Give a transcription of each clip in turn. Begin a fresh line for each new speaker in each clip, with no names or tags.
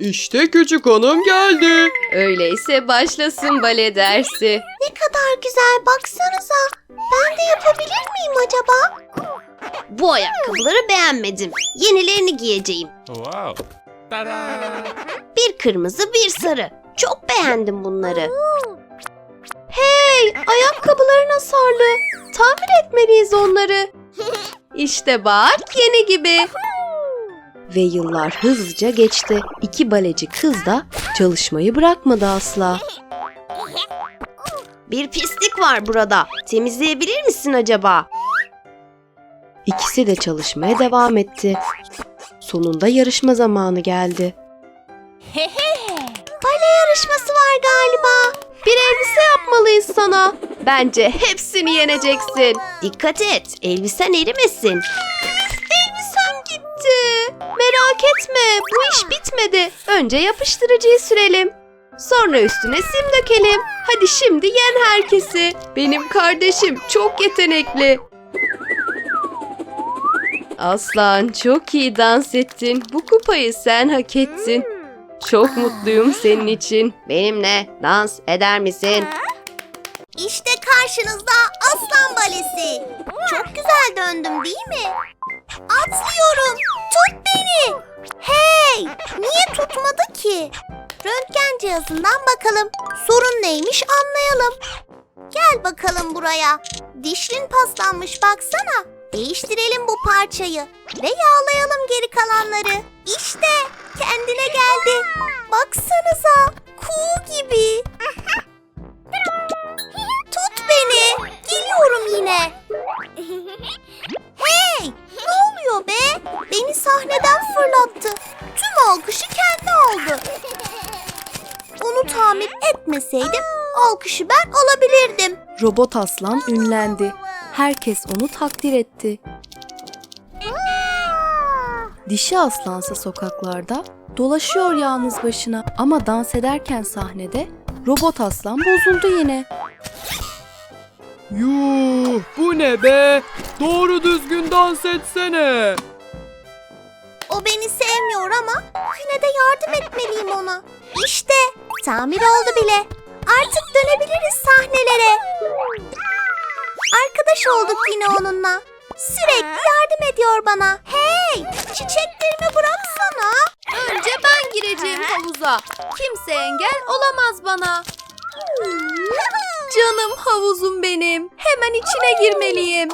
İşte küçük hanım geldi.
Öyleyse başlasın bale dersi.
Ne kadar güzel baksanıza. Ben de yapabilir miyim acaba?
Bu ayakkabıları beğenmedim. Yenilerini giyeceğim.
Wow. Ta-da!
Bir kırmızı bir sarı. Çok beğendim bunları. Hey ayakkabıların hasarlı. Tamir etmeliyiz onları. İşte bak yeni gibi. Ve yıllar hızlıca geçti. İki baleci kız da çalışmayı bırakmadı asla. Bir pislik var burada. Temizleyebilir misin acaba? İkisi de çalışmaya devam etti. Sonunda yarışma zamanı geldi. yarışması var galiba. Bir elbise yapmalıyız sana. Bence hepsini yeneceksin. Dikkat et, elbisen erimesin. Gitti. Merak etme, bu iş bitmedi. Önce yapıştırıcıyı sürelim. Sonra üstüne sim dökelim. Hadi şimdi yen herkesi. Benim kardeşim çok yetenekli. Aslan çok iyi dans ettin. Bu kupayı sen hak ettin. Çok mutluyum senin için. Benimle dans eder misin?
İşte karşınızda aslan balesi. Çok güzel döndüm değil mi? Atlıyorum. Tut beni. Hey! Niye tutmadı ki? Röntgen cihazından bakalım. Sorun neymiş anlayalım. Gel bakalım buraya. Dişlin paslanmış baksana. Değiştirelim bu parçayı ve yağlayalım geri kalanları. İşte kendine geldi. Baksanıza kuğu gibi. Geliyorum yine. Hey! Ne oluyor be? Beni sahneden fırlattı. Tüm alkışı kendi aldı. Onu tamir etmeseydim alkışı ben alabilirdim.
Robot aslan ünlendi. Herkes onu takdir etti. Dişi aslansa sokaklarda dolaşıyor yalnız başına ama dans ederken sahnede robot aslan bozuldu yine.
Yuh bu ne be? Doğru düzgün dans etsene.
O beni sevmiyor ama yine de yardım etmeliyim ona. İşte tamir oldu bile. Artık dönebiliriz sahnelere. Arkadaş olduk yine onunla. Sürekli yardım ediyor bana. Hey! Çiçeklerimi bıraksana.
Önce ben gireceğim havuza. Kimse engel olamaz bana. Canım havuzum benim. Hemen içine girmeliyim.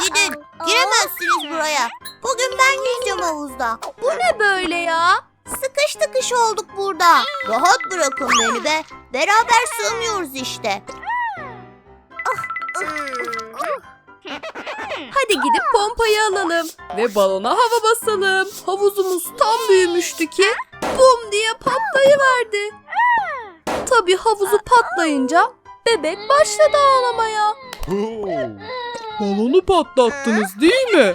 Gidin. Giremezsiniz buraya. Bugün ben gireceğim havuzda.
Bu ne böyle ya?
Sıkış tıkış olduk burada. Rahat bırakın beni be. Beraber sığmıyoruz işte.
Hadi gidip pompayı alalım. Ve balona hava basalım. Havuzumuz tam büyümüştü ki bum diye patlayıverdi. Tabii havuzu patlayınca bebek başladı ağlamaya.
Balonu patlattınız değil mi?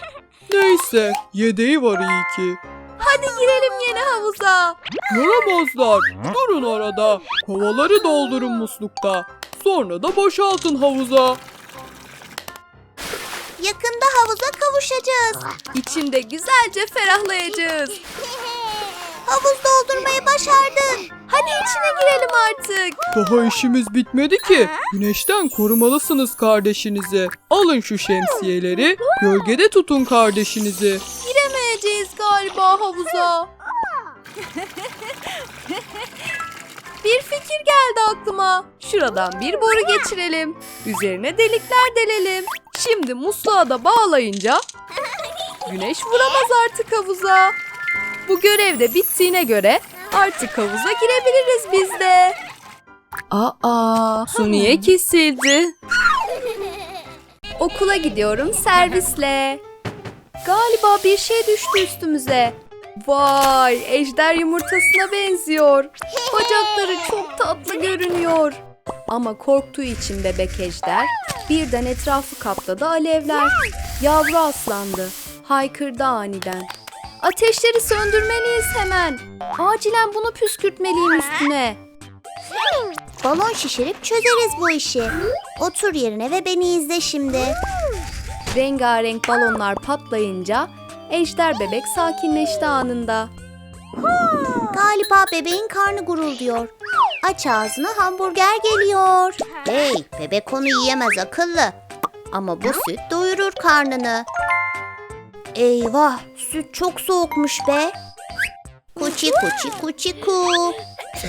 Neyse yedeği var iyi ki.
Hadi girelim yeni havuza.
Yaramazlar. Durun arada. Kovaları doldurun muslukta. Sonra da boşaltın havuza.
Yakında havuza kavuşacağız.
İçinde güzelce ferahlayacağız.
Havuz doldurmayı başardın.
Hadi içine girelim artık.
Daha işimiz bitmedi ki. Güneşten korumalısınız kardeşinizi. Alın şu şemsiyeleri. Gölgede tutun kardeşinizi.
Giremeyeceğiz galiba havuza. bir fikir geldi aklıma. Şuradan bir boru geçirelim. Üzerine delikler delelim. Şimdi musluğa da bağlayınca güneş vuramaz artık havuza. Bu görev de bittiğine göre artık havuza girebiliriz biz de. Aa, su niye kesildi? Okula gidiyorum servisle. Galiba bir şey düştü üstümüze. Vay, ejder yumurtasına benziyor. Bacakları çok tatlı görünüyor. Ama korktuğu için bebek ejder birden etrafı kapladı alevler. Yavru aslandı. Haykırdı aniden. Ateşleri söndürmeliyiz hemen. Acilen bunu püskürtmeliyim üstüne.
Balon şişirip çözeriz bu işi. Otur yerine ve beni izle şimdi.
Rengarenk balonlar patlayınca Ejder bebek sakinleşti anında.
Galiba bebeğin karnı gurulduyor. Aç ağzına hamburger geliyor. Hey bebek onu yiyemez akıllı. Ama bu süt doyurur karnını. Eyvah süt çok soğukmuş be. Kuçi kuçi kuçi ku.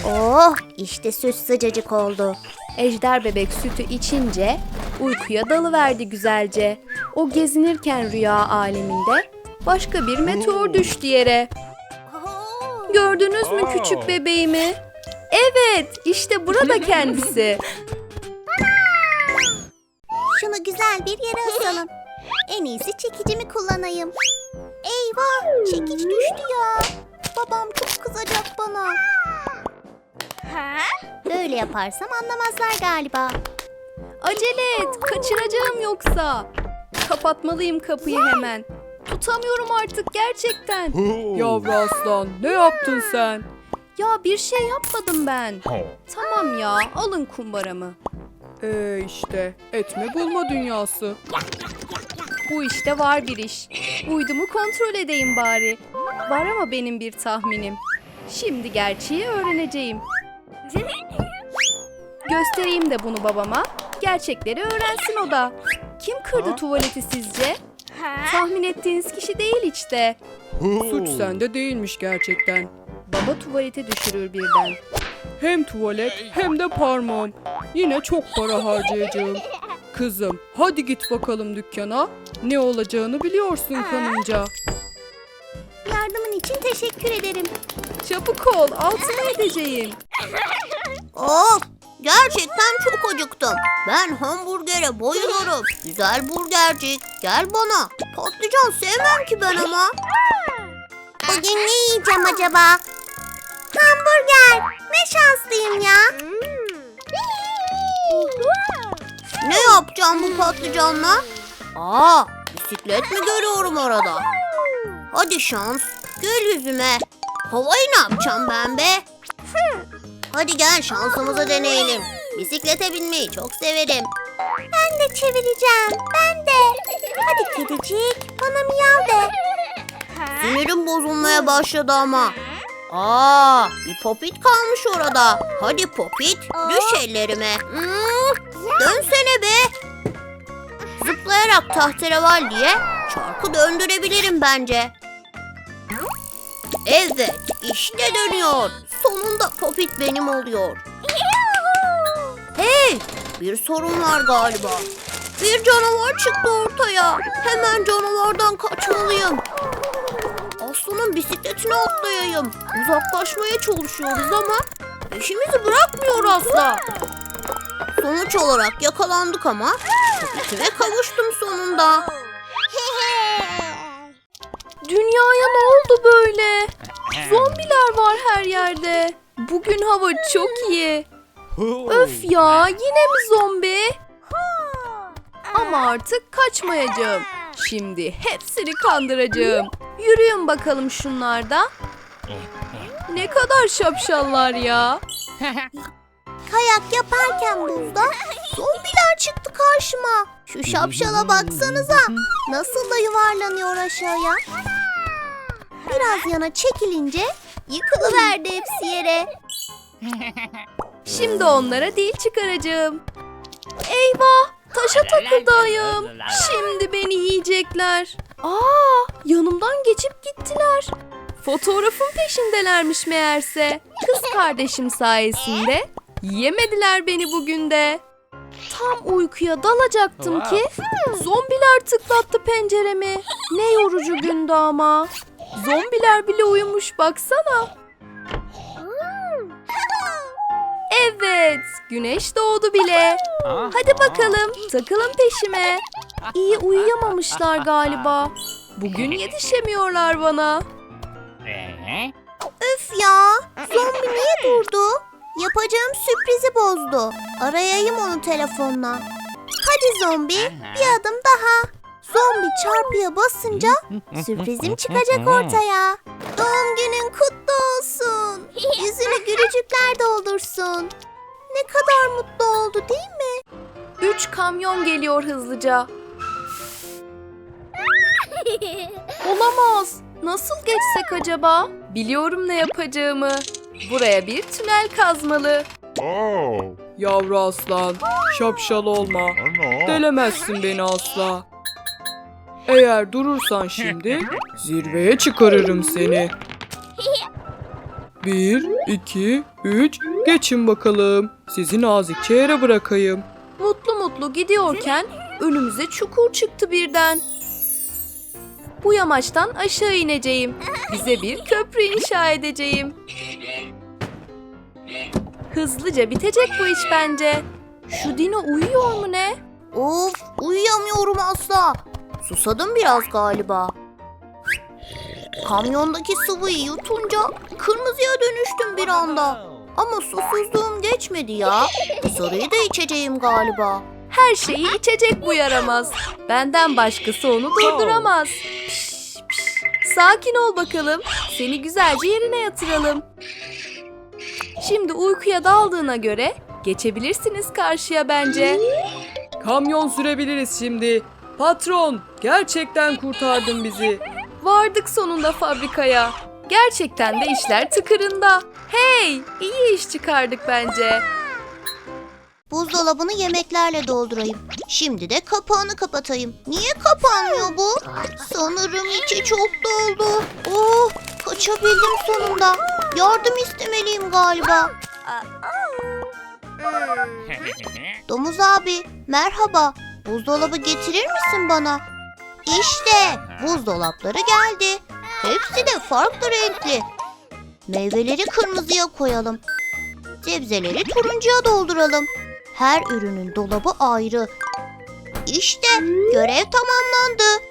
Oh işte süt sıcacık oldu.
Ejder bebek sütü içince uykuya dalıverdi güzelce. O gezinirken rüya aleminde başka bir meteor düştü yere. Gördünüz mü küçük bebeğimi? Evet, işte burada kendisi.
Şunu güzel bir yere asalım. En iyisi çekicimi kullanayım. Eyvah çekiç düştü ya. Babam çok kızacak bana. Böyle yaparsam anlamazlar galiba.
Acele et, kaçıracağım yoksa. Kapatmalıyım kapıyı hemen. Tutamıyorum artık gerçekten.
Yavru aslan ne yaptın sen?
Ya bir şey yapmadım ben. Tamam ya, alın kumbaramı.
Ee işte etme bulma dünyası.
Bu işte var bir iş. Uydumu kontrol edeyim bari. Var ama benim bir tahminim. Şimdi gerçeği öğreneceğim. Göstereyim de bunu babama. Gerçekleri öğrensin o da. Kim kırdı tuvaleti sizce? Tahmin ettiğiniz kişi değil işte.
Suç sende değilmiş gerçekten.
Baba tuvalete düşürür birden.
Hem tuvalet hem de parmağım. Yine çok para harcayacağım. Kızım hadi git bakalım dükkana. Ne olacağını biliyorsun kanınca.
Yardımın için teşekkür ederim.
Çabuk ol, altına edeceğim.
Of gerçekten çok acıktım. Ben hamburgere bayılırım. Güzel burgercik gel bana. Patlıcan sevmem ki ben ama. Bugün ne yiyeceğim acaba? Hamburger. Ne şanslıyım ya. Ne yapacağım bu patlıcanla? Aa, bisiklet mi görüyorum orada? Hadi şans, gül yüzüme. Havayı ne yapacağım ben be? Hadi gel şansımızı deneyelim. Bisiklete binmeyi çok severim. Ben de çevireceğim. Ben de. Hadi kedicik bana miyav de. Sinirim bozulmaya başladı ama. Aa, bir popit kalmış orada. Hadi popit, düş ellerime. Hmm, dönsene be. Zıplayarak tahterevalliye çarkı döndürebilirim bence. Evet, işte dönüyor. Sonunda popit benim oluyor. Hey, bir sorun var galiba. Bir canavar çıktı ortaya. Hemen canavardan kaçmalıyım. Aslanın bisikletine atlayayım. Uzaklaşmaya çalışıyoruz ama peşimizi bırakmıyor asla. Sonuç olarak yakalandık ama popitime kavuştum sonunda.
Dünyaya ne oldu böyle? Zombiler var her yerde. Bugün hava çok iyi. Öf ya yine mi zombi? Ama artık kaçmayacağım. Şimdi hepsini kandıracağım. Yürüyün bakalım şunlarda. Ne kadar şapşallar ya.
Kayak yaparken buzda zombiler çıktı karşıma. Şu şapşala baksanıza. Nasıl da yuvarlanıyor aşağıya. Biraz yana çekilince yıkılıverdi hepsi yere.
Şimdi onlara dil çıkaracağım. Eyvah! Taşa takıldı ayağım. Şimdi beni yiyecekler. Aa, yanımdan geçip gittiler. Fotoğrafın peşindelermiş meğerse. Kız kardeşim sayesinde yemediler beni bugün de. Tam uykuya dalacaktım ki zombiler tıklattı penceremi. Ne yorucu gündü ama. Zombiler bile uyumuş baksana. Evet, güneş doğdu bile. Hadi bakalım, takılın peşime. İyi uyuyamamışlar galiba. Bugün yetişemiyorlar bana.
Üf ya. Zombi niye durdu? Yapacağım sürprizi bozdu. Arayayım onu telefonla. Hadi zombi bir adım daha. Zombi çarpıya basınca sürprizim çıkacak ortaya. Doğum günün kutlu olsun. Yüzünü gülücükler doldursun. Ne kadar mutlu oldu değil mi?
Üç kamyon geliyor hızlıca. Olamaz. Nasıl geçsek acaba? Biliyorum ne yapacağımı. Buraya bir tünel kazmalı.
Oh.
Yavru aslan, şapşal olma. Delemezsin beni asla. Eğer durursan şimdi zirveye çıkarırım seni. Bir, iki, üç, geçin bakalım. Sizi nazikçe yere bırakayım.
Mutlu mutlu gidiyorken önümüze çukur çıktı birden. Bu yamaçtan aşağı ineceğim. Bize bir köprü inşa edeceğim. Hızlıca bitecek bu iş bence. Şu Dino uyuyor mu ne?
Of uyuyamıyorum asla. Susadım biraz galiba. Kamyondaki sıvıyı yutunca kırmızıya dönüştüm bir anda. Ama susuzluğum geçmedi ya. Sarıyı da içeceğim galiba.
Her şeyi içecek bu yaramaz. Benden başkası onu durduramaz. Piş, piş. Sakin ol bakalım. Seni güzelce yerine yatıralım. Şimdi uykuya daldığına göre geçebilirsiniz karşıya bence.
Kamyon sürebiliriz şimdi. Patron, gerçekten kurtardın bizi.
Vardık sonunda fabrikaya. Gerçekten de işler tıkırında. Hey, iyi iş çıkardık bence.
Buzdolabını yemeklerle doldurayım. Şimdi de kapağını kapatayım. Niye kapanmıyor bu? Sanırım içi çok doldu. Oh, kaçabildim sonunda. Yardım istemeliyim galiba. Domuz abi, merhaba. Buzdolabı getirir misin bana? İşte, buzdolapları geldi. Hepsi de farklı renkli. Meyveleri kırmızıya koyalım. Sebzeleri turuncuya dolduralım. Her ürünün dolabı ayrı. İşte görev tamamlandı.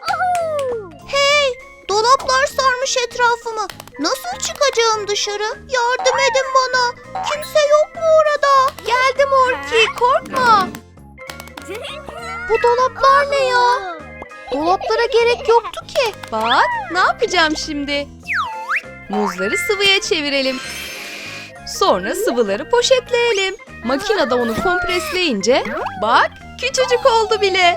Hey, dolaplar sarmış etrafımı. Nasıl çıkacağım dışarı? Yardım edin bana. Kimse yok mu orada?
Geldim Orki, korkma.
Bu dolaplar ne ya?
Dolaplara gerek yoktu ki. Bak, ne yapacağım şimdi? Muzları sıvıya çevirelim. Sonra sıvıları poşetleyelim. Makinede onu kompresleyince bak küçücük oldu bile.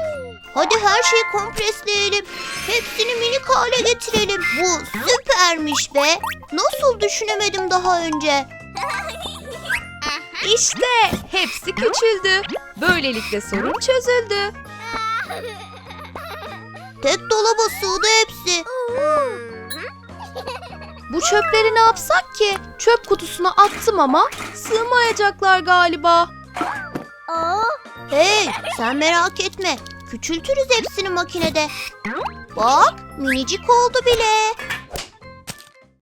Hadi her şeyi kompresleyelim. Hepsini minik hale getirelim. Bu süpermiş be. Nasıl düşünemedim daha önce?
İşte hepsi küçüldü. Böylelikle sorun çözüldü.
Tek dolaba sığdı hepsi.
Bu çöpleri ne yapsak ki? Çöp kutusuna attım ama sığmayacaklar galiba.
Hey sen merak etme. Küçültürüz hepsini makinede. Bak minicik oldu bile.